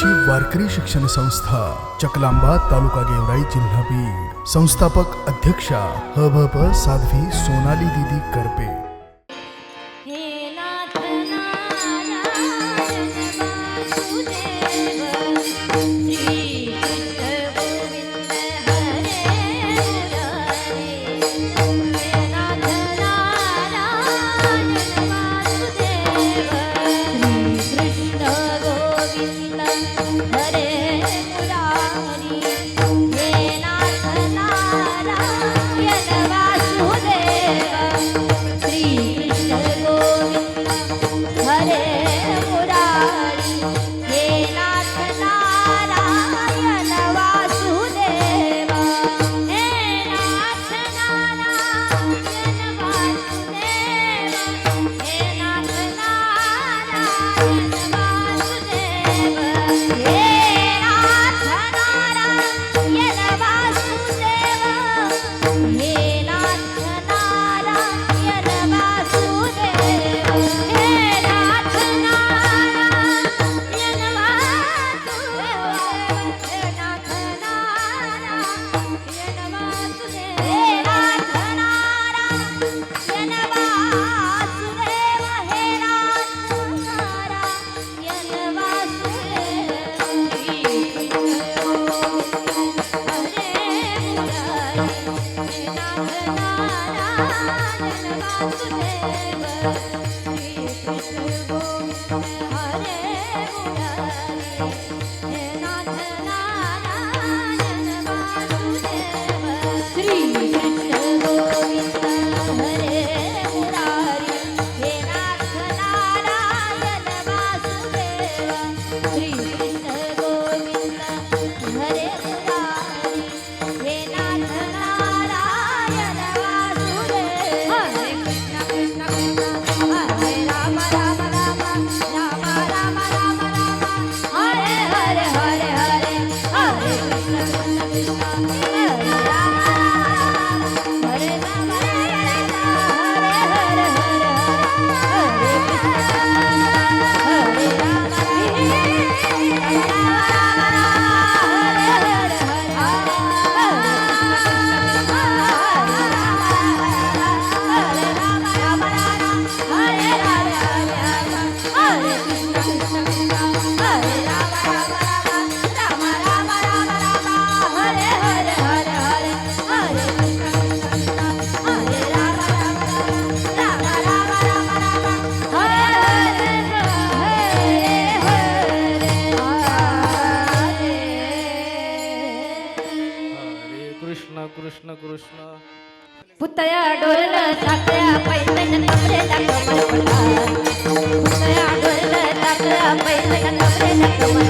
आजची वारकरी शिक्षण संस्था चकलांबा तालुका गेवराई जिल्हा बीड. संस्थापक अध्यक्षा ह भ प साध्वी सोनाली दिदी करपे. रे Thank you. तया डोल टाकल्या पैसे कपडे टाकला डोल टाकल्या पैसे कपडे टाकला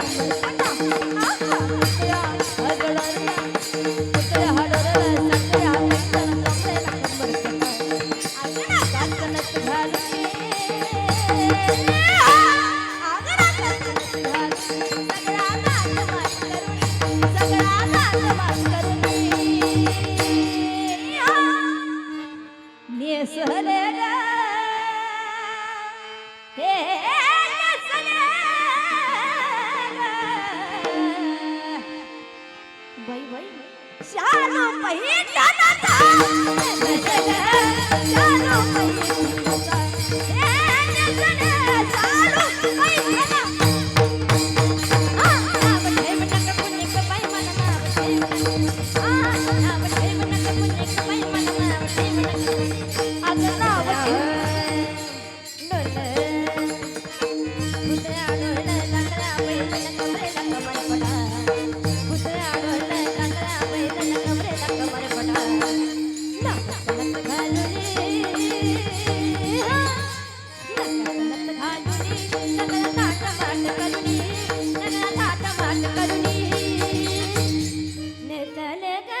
ನನಗ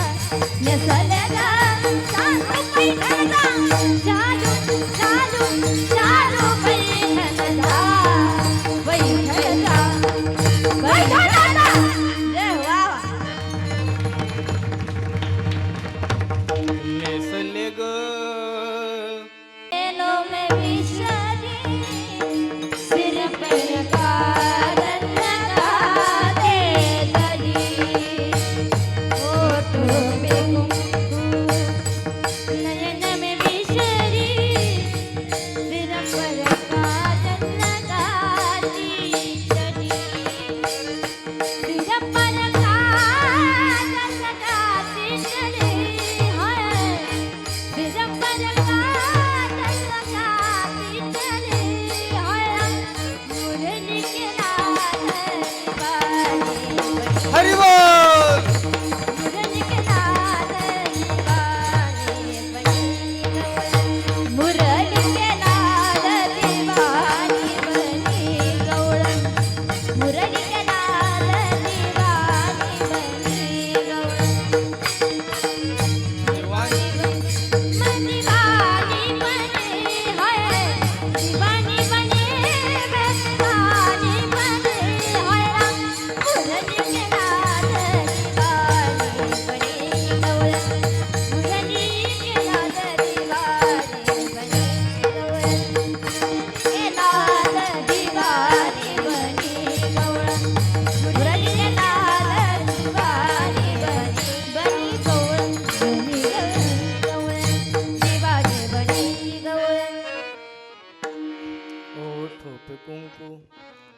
Yes, I am.